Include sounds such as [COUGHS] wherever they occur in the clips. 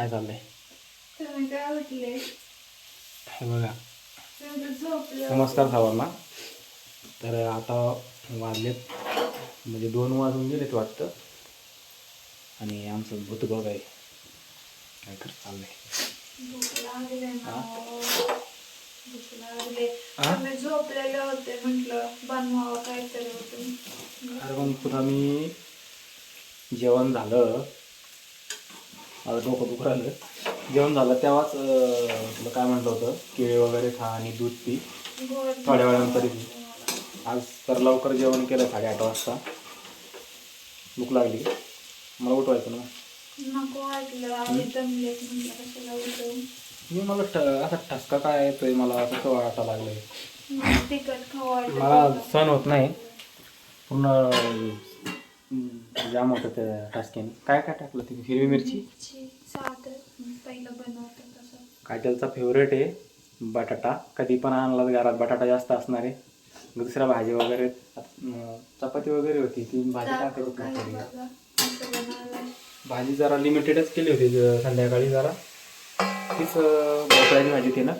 काय चाललंय? तुम्ही काय उठले हे बघा. नमस्कार सर्वांना तर आता वाजलेत म्हणजे दोन वाजून गेलेत वाटतं. आणि आमचं भूत बघ आहे. काय कर चाललंय. झोपलेले होते म्हटलं बनवावं काहीतरी होतं. अरे मग पुन्हा मी जेवण झालं. माझं डोकं दुखू राहिलं जेवण झालं. तेव्हाच तुला काय म्हटलं होतं? केळी वगैरे खा आणि दूध पी. थोड्या वेळानंतर. आज तर लवकर जेवण केलं साडेआठ वाजता. भूक लागली. मला उठवायचं ना? मी मला असा ठसका काय येतोय मला? असं वाटायला लागलंय. मला मला होतं. सण होत नाही. पूर्ण जाम होतं त्या ठसक्याने काय काय टाकलं तिथे हिरवी मिरची? मिरची साधं पहिलं बनवतं तसं. काजलचा फेवरेट आहे? बटाटा. कधी पण आणला तर घरात बटाटा जास्त असणार आहे. दुसऱ्या भाजी वगैरे अं, चपाती वगैरे होती ती भाजी टाकत काय बघा असं बनवलंय. भाजी जरा लिमिटेडच केली होती ज- संध्याकाळी जरा. तीच अं, भोपळ्याची भाजी ती ना?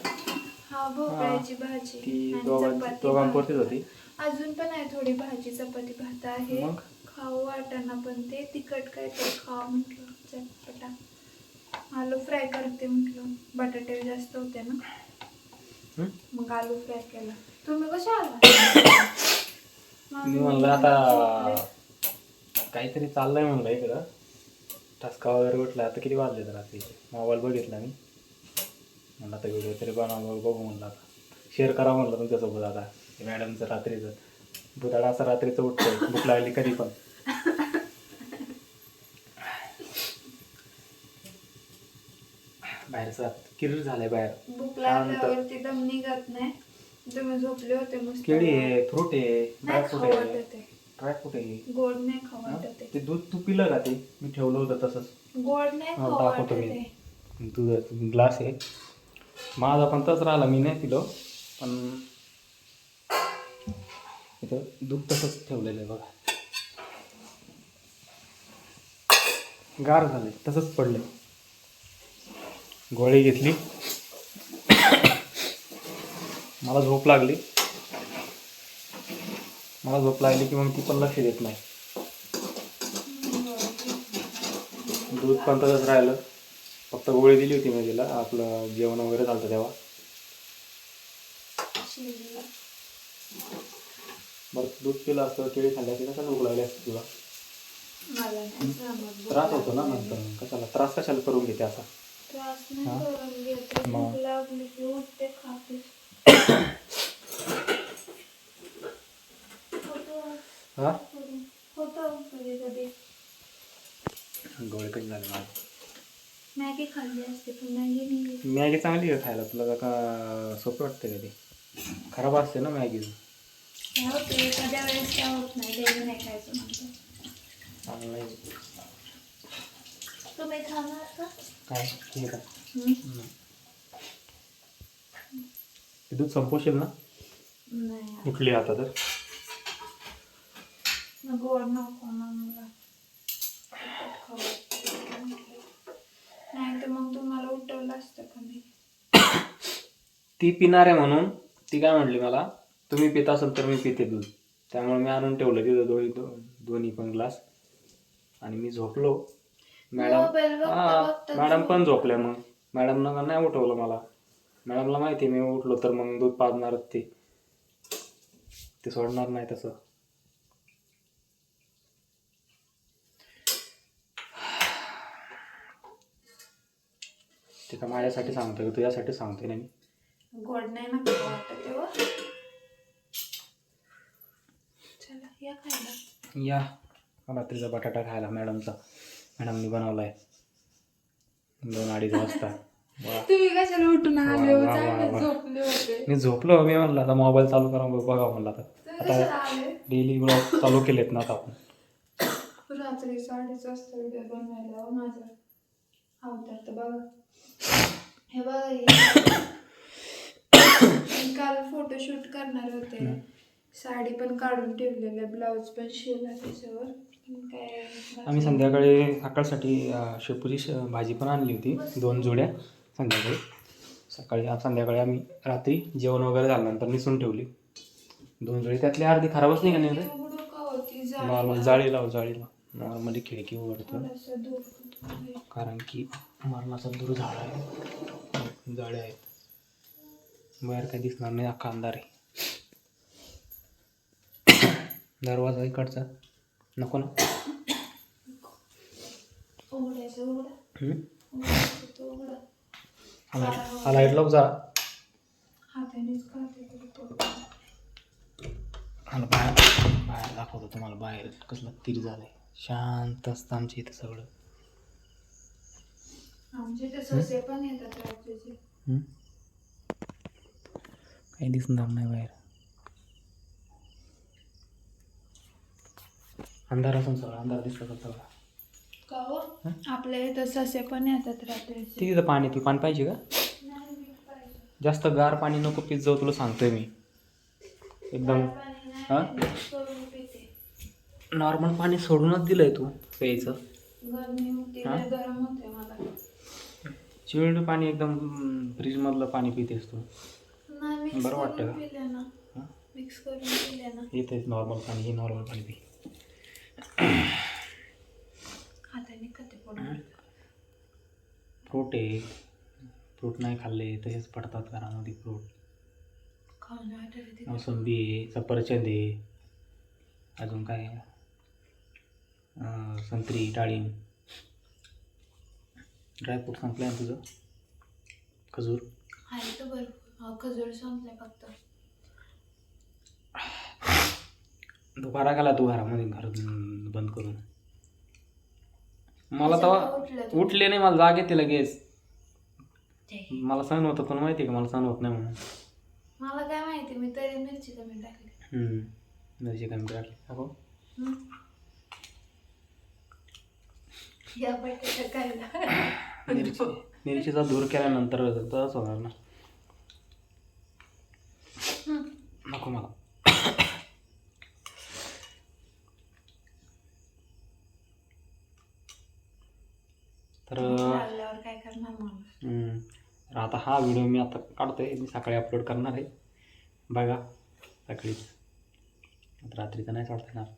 हा भोपळ्याची भाजी ती आणि दोघां चपाती दोघांपुरतीच. होती. अजून पण आहे थोडी भाजी चपाती भात आहे. मग? खाऊ वाटाणा पण ते तिखट काहीतरी खाऊ म्हटलं. चटपटा आलू फ्राय करते म्हटलं. बटाटे जास्त होते ना? मग आलू फ्राय केला. तुम्ही कशा आला म्हणलं आता काहीतरी चाललंय म्हणलं इकडं. ठसका वगैरे उठला. आता किती वाजले तर रात्री? मोबाईल बघितला मी. म्हणलं आता व्हिडिओ तरी बनवा बघू म्हणलं आता. शेअर करा म्हणलं तुमच्यासोबत आता. ते मॅडमचं रात्रीचं. बुधाडा असं रात्रीचं उठतंय. भूक लागली कधी पण. बाहेरचं किरीर झालंय बाहेर. भूक. लागल्यावरती दम निघत नाही. तुम्ही झोपले होते मस्त. केळी आहे फ्रूट आहे नाही ड्रायफ्रूट खाऊ आहे. वाटत आहे ड्रायफ्रूट आहे. गोड नाही खाऊ हा? वाटत आहे ते. दूध तू पिलं का ते? मी ठेवलं होतं तसंच. गोड नाही हा, खाऊ वाटत दाखवतो मी. आहे ग्लास आहे. माझा पण तसं राहिला मी नाही पिलो. पण इथं दूध तसंच ठेवलेलं आहे बघा. गार झाले तसंच पडले. गोळी घेतली. मला झोप लागली. मला झोप लागली की मग ती पण लक्ष देत नाही. दूध पण तसंच राहिलं. फक्त गोळी दिली होती मी तिला आपलं जेवण वगैरे चालतं तेव्हा. बरं दूध पिलं असतं केळी खाल्ल्या की कशाला भूक लागली असते तुला. मला नाही जमत भूक त्रास होतो ना. नंतर. कशाला? त्रास कशाला करून घेते असा त्रास नाही? करून घेते. मग. भूक लागली की उठते खाते. होतं. हा? कधी- होतं कधी कधी. गोळे कधी झाले माझे? मॅगी खाल्ली असते पण मॅगी नाही मॅगी चांगली आहे खायला. तुला का सोपं वाटतं का ते? खराब असते ना मॅगी. काय होते? एखाद्या वेळेस काय होत नाही. डेली नाही खायचं म्हणतो चांगलं आहे. तुम्ही खाणार का काय हं? हम्म. ते दूध संपवशील ना? नाही. उठली आता तर. ना गोड नको ना मला. तिखट खाऊ वाटतं. नाही तर मग तुम्हाला उठवलं असतं का मी? ती पिणार आहे म्हणून ती काय म्हटली मला? तुम्ही पित असाल तर मी पिते दूध. त्यामुळे मी आणून ठेवलं तिथं दोन्ही दोन्ही पण ग्लास. आणि मी झोपलो. मॅडम हा मॅडम पण झोप. झोपल्या मग. मॅडमनं नाही उठवलं मला. मॅडमला माहिती मी उठलो तर मग दूध पाजणारच ते. ते सोडणार नाही तसं. ते का माझ्यासाठी सांगतोय का तुझ्यासाठी सांगतोय ना मी. गोड नाही ना तेव्हा. खायला. या. रात्रीचा बटाटा खायला मॅडमचा. मॅडमनी बनवलाय. दोन अडीच वाजता. वा. तुम्ही कशाला उठून आले हो? वा, वा, चांगले वा. झोपले होते. मी झोपलो मी म्हणलं आता मोबाईल चालू करा बघ- बघा म्हणलं आता. तुम्ही कशाला आता आले? डेली ब्लॉग चालू केलेत ना आता आपण. रात्री साडेच वाजता व्हिडिओ बनवायला माझं. आवडतात तर बघा. हे बघा हे. काल फोटोशूट करणार होते. साडी पण काढून ठेवलेलं ब्लाऊज पण शिवला त्याच्यावर. आम्ही संध्याकाळी सकाळसाठी शेपूची श भाजी पण आणली होती. दोन जोड्या संध्याकाळी. सकाळी आज संध्याकाळी आम्ही रात्री जेवण वगैरे झाल्यानंतर निसून ठेवली. दोन जोडी. त्यातली अर्धी खराबच नाही का नाही नॉर्मल जाळी लाव जाळी लाव. नॉर्मली खिडकी उघडतो. कारण की मरणाचा दूर झाड आहे. जाळे आहेत. बाहेर काही दिसणार नाही. अख्खा अंधार आहे. [COUGHS] दरवाजा इकडचा. नको ना. हा लाइट तो. मला बाहेर बाहेर दाखवतो तुम्हाला बाहेर कसलं तीर झालंय. शांत असतं आमच्या इथं सगळं? काही दिसणार नाही बाहेर. अंधार असून सगळं अंधार दिसतं का सगळं का हो आपल्या इथं ससे पण येतात तिथं पाणी तू पाणी पाहिजे का. जास्त गार पाणी नको पित जाऊ तुला सांगतोय मी एकदम हा? पिते. नॉर्मल पाणी सोडूनच दिलंय तू प्यायचं गरमी होती हा? लय गरम होते मला चिल्ड पाणी एकदम फ्रीजमधलं पाणी पितेस तू नाही मिक्स बरं वाटतं करून का? पिले ना हा? मिक्स करून पिले ना येतेच नॉर्मल पाणी हे नॉर्मल पाणी पी फ्रूट आहे. फ्रूट नाही खाल्ले तसेच पडतात घरामध्ये फ्रूट. मोसंबी आहे सफरचंद आहे. अजून काय? संत्री डाळिंब. ड्रायफ्रूट संपलं आहे तुझं? खजूर? आहे तर खजूर संपलाय फक्त. दुपारा गेला तू घरामध्ये घर बंद करून. मला तेव्हा? उठले नाही मला जाग येते लगेच. मला सण होतं तुला माहिती आहे का? मला सण होत नाही म्हणून. मला काय माहिती मी तरी मिरची कमी टाकली. हम्म. मिरची कमी टाकली. खायला मिरची मिरचीचा धूर केल्यानंतर तसंच होणार ना. नको मला. तर लागल्यावर काय करणार हम्म, तर आता हा व्हिडिओ मी आता काढतोय. मी सकाळी अपलोड करणार आहे. बघा सकाळीच. आता रात्रीचं नाही चालता येणार.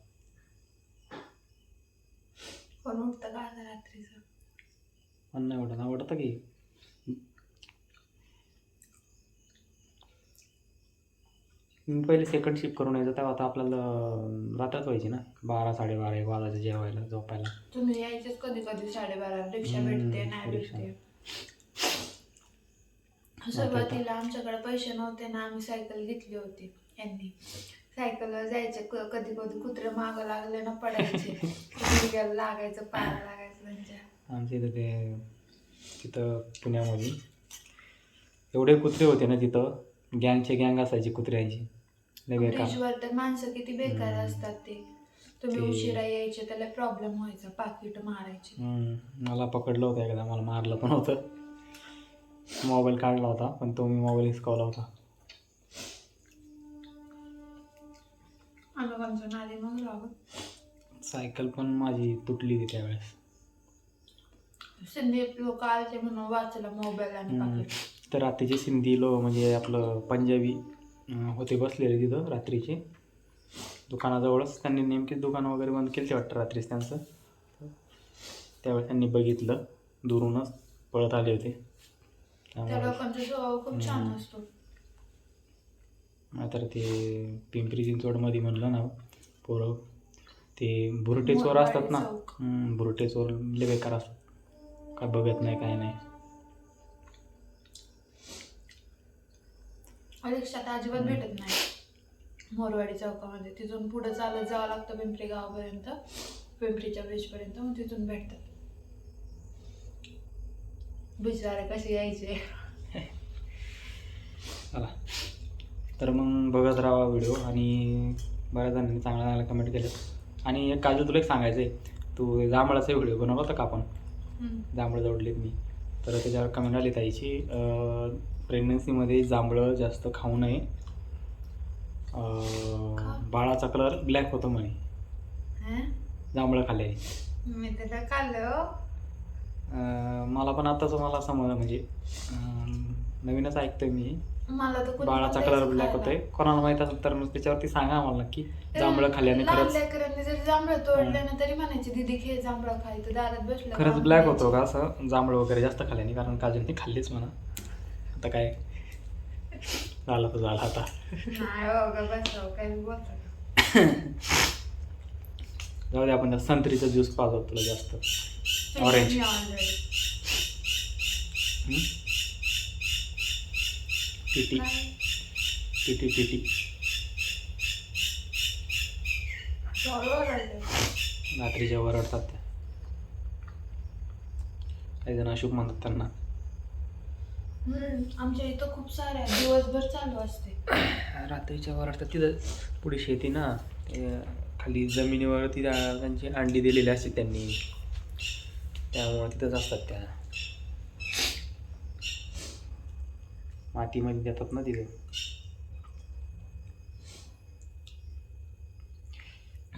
कोण उठतं का आता रात्रीचं? पण नाही आवडत आवडतं की? पहिले सेकंड शिफ्ट करून यायचं तेव्हा आता आपल्याला रात्रच व्हायची ना. बारा साडेबारा एक वाजायचं जेवायला झोपायला. तुम्ही यायचेच कधी कधी साडेबारा रिक्षा भेटते नाही रिक्षा. भेटते. सुरुवातीला आमच्याकडे पैसे नव्हते ना आम्ही सायकल घेतली होती यांनी. सायकलवर जायचे क- कधी कधी कुत्रे मागं लागले ना पडायचे. गुडघ्याला लागायचं पायाला लागायचं त्यांच्या. आमच्या इथं ते तिथं पुण्यामध्ये एवढे कुत्रे होते ना तिथं. गँगचे गँग असायची कुत्र्यांची. लय बेकार तर माणसं किती बेकार हम्म. असतात ते. तुम्ही ते- उशिरा यायचे त्याला प्रॉब्लेम व्हायचा पाकिट मारायचे. हम्म, मला पकडलं होतं एकदा मला मारलं पण होतं. मोबाईल काढला होता पण तो मी मोबाईल हिसकावला होता. आम्ही कोणच्या नादी मग लागत सायकल पण माझी तुटली होती त्यावेळेस. सिंधी लोक म्हणून वाचला मोबाईल आणि. पाकिट. तर रात्रीचे सिंधी लो म्हणजे आपलं पंजाबी अं, होते बसलेले तिथं रात्रीचे. दुकानाजवळच त्यांनी नेमकीच दुकान वगैरे बंद केली वाटतं रात्रीच त्यांचं. त्यावेळेस त्यांनी बघितलं दुरूनच पळत आले होते. त्या त्यामुळे लोकांचा स्वभाव खूप छान हम्म. असतो. तर ते पिंपरी चिंचवडमध्ये म्हणलं ना पोरं ते बुरटे चोर असतात ना. मोरवाडी चौक. हम्म, बुरटे चोर लय बेकार असतात. काय बघत नाही काय नाही. रिक्षात अजिबात भेटत नाही. मोरवाडी चौकामध्ये. तिथून पुढे चालत जावं लागतं पिंपरी गावापर्यंत पिंपरीच्या ब्रिजपर्यंत मग तिथून भेटतात बिचारे कसे यायचे? चला. तर मग बघत राहा व्हिडिओ आणि बऱ्याच जणांनी चांगल्या चांगल्या कमेंट केल्या आणि एक काजू तुला एक सांगायचं आहे तू जांभळाचा व्हिडिओ बनवला होता का आपण. जांभळं जोडलीत मी तर त्याच्यावर कमेंट आली ताईची प्रेग्नन्सीमध्ये जांभळं जास्त खाऊ नये? बाळाचा कलर ब्लॅक होतो म्हणे? जांभळं खाल्ल्याने मी त्याला खाल्लं हो. मला पण आताच मला समज म्हणजे नवीनच ऐकतोय मी मला तर कोणी बाळाचा कलर ब्लॅक. होतोय. कोणाला माहीत असेल तर मग त्याच्यावरती सांगा आम्हाला नक्की. जांभळं खाल्ल्याने लहान खरंच. लेकरांनी जरी जांभळं तोडलं ना तरी म्हणायचे दीदी खेळ जांभळं खाय तर दारात बसलं खरंच का? ब्लॅक. होतो का असं? जांभळं वगैरे जास्त खाल्ल्याने कारण काजून खाल्लीच म्हणा. आता काय? झालं तर झालं आता. नाही हो ग बसाव काही बोलतो. जाऊ दे आपण त्या संत्रीचा ज्यूस पाजवतो तुला जास्त. Orange. टिटी. टिटी टिटी. रात्रीच्या वरडतात त्या. काही जण अशुभ म्हणतात त्यांना. आमच्या इथं खूप सारे आहे. दिवसभर चालू असते. [COUGHS] रात्रीच्या वरडतात तिथं पुढे शेती ना ते खाली जमिनीवरती त्या- त्यांची अंडी दिलेली असते त्यांनी. त्यामुळे तिथंच असतात त्या. मातीमध्ये देतात ना तिथे.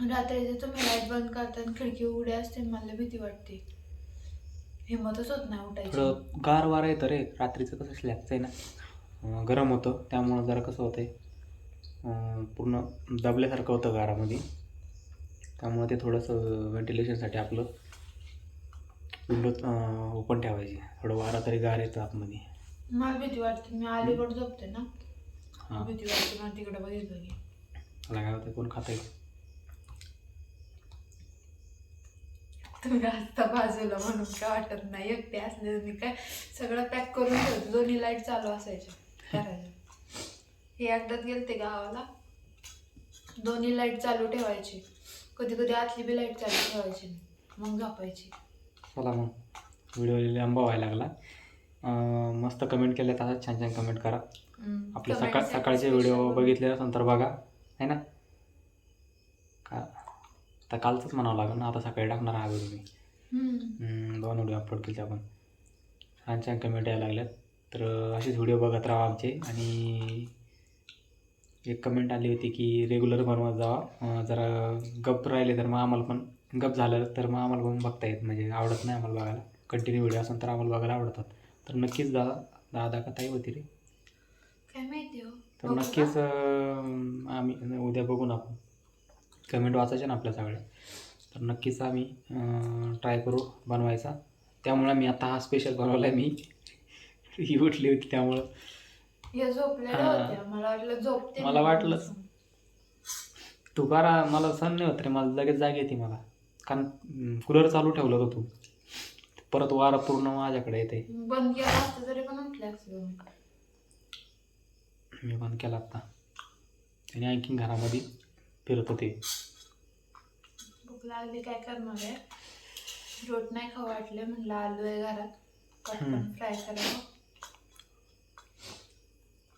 रात्रीचे तुम्ही लाइट बंद करता आणि खिडकी उघडी असते मला भीती वाटते. हिंमतच होत नाही उठायची. थोडं गार वारा येतं रे रात्रीचं कसं स्लॅबचं आहे ना. अं, गरम होतं त्यामुळं जरा कसं होतंय अं, पूर्ण दबल्यासारखं होतं गारामध्ये. त्यामुळं ते थोडंसं व्हेंटिलेशनसाठी आपलं विंडो ओपन ठेवायची. थोडं वारा तरी गार येतं आतमध्ये. मला भीती वाटते. मी अलीकडे झोपते ना. हां. भीती वाटते. मला तिकडे बघितलं की. मला काय होतं कोण खातं तुम्ही असता बाजूला म्हणून काय वाटत नाही. एकटे असले मी काय सगळं पॅक करून ठेवते. दोन्ही लाइट चालू असायच्या हे एकदाच गेलते गावाला. दोन्ही लाइट चालू ठेवायची. कधी कधी आतली बी लाइट चालू ठेवायची. मग झोपायची. चला मग. व्हिडिओ लांबा व्हायला लागला. मस्त कमेंट केल्या तर छान छान कमेंट करा. आपले सकाळ सकाळचे व्हिडिओ. बघितले असेल तर बघा. है ना? का आता कालचंच म्हणावं लागेल ना आता सकाळी टाकणार हा व्हिडिओ मी. दोन व्हिडिओ अपलोड केले आपण. छान छान कमेंट यायला लागल्यात. तर असेच व्हिडिओ बघत राहा आमचे. आणि एक कमेंट आली होती की रेग्युलर बनवत जावा. जरा गप राहिले तर मग आम्हाला पण गप झालं तर मग आम्हाला पण बघता येत. म्हणजे आवडत नाही आम्हाला बघायला. कंटिन्यू व्हिडिओ असेल तर आम्हाला बघायला आवडतात. तर नक्कीच दादा दादा का ताई होती रे काय माहिती हो? तर बघू नक्कीच? अं, आम्ही उद्या बघू ना आपण. कमेंट वाचायचे ना आपल्या सगळ्या. तर नक्कीच आम्ही ट्राय करू बनवायचा. त्यामुळे मी आता हा स्पेशल बनवला आहे मी. [LAUGHS] ही उठली होती त्यामुळं. या झोपलेल्या हा. होत्या. मला वाटलं झोपते मला मी. वाटलं. तू बारा मला सण नाही होत रे. मला लगेच जाग येते मला. कारण कूलर चालू ठेवलं होतं तू. परत वारा पूर्ण माझ्याकडे येते बंद केलं असतं तरी पण उठले असते तुम्ही. मी बंद केला आता. आणि आणखीन घरामध्ये फिरत होते. भूक लागली काय करणार आहे? रोट नाही खाऊ वाटले म्हणलं आलू आहे घरात. फ्राय करावं.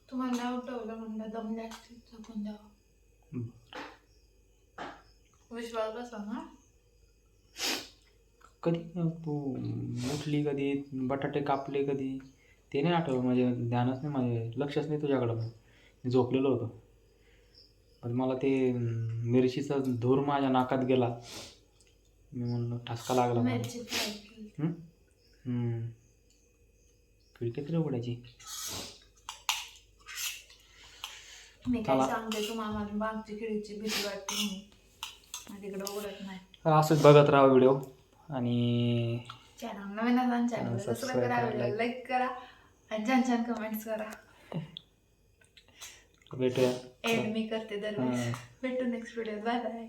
तुम्हाला नाही उठवलं म्हणलं दमले असतील झोपून द्यावं विश्वास बसा ना. कधी? तू उठली कधी? बटाटे कापले कधी? ते नाही आठवलं म्हणजे ध्यानच नाही माझे लक्षच नाही तुझ्याकडं मी झोपलेलो होतो. पण मला ते मिरचीचा धूर माझ्या नाकात गेला. मी म्हणलं ठसका लागला. खिडकी तरी उघडायची. मी काय चला. सांगते तुम्हाला माझी मागची खिडीची भीती वाटते म्हणून. माझ्या तिकडं उघडत नाही. तर असंच बघत राहा व्हिडिओ. आणि चॅनल नवीन असाल चॅनल सबस्क्राईब करा like. लाईक करा आणि छान छान कमेंट्स करा. भेटूया. एड मी करते दरवेळेस. भेटू नेक्स्ट व्हिडिओ बाय बाय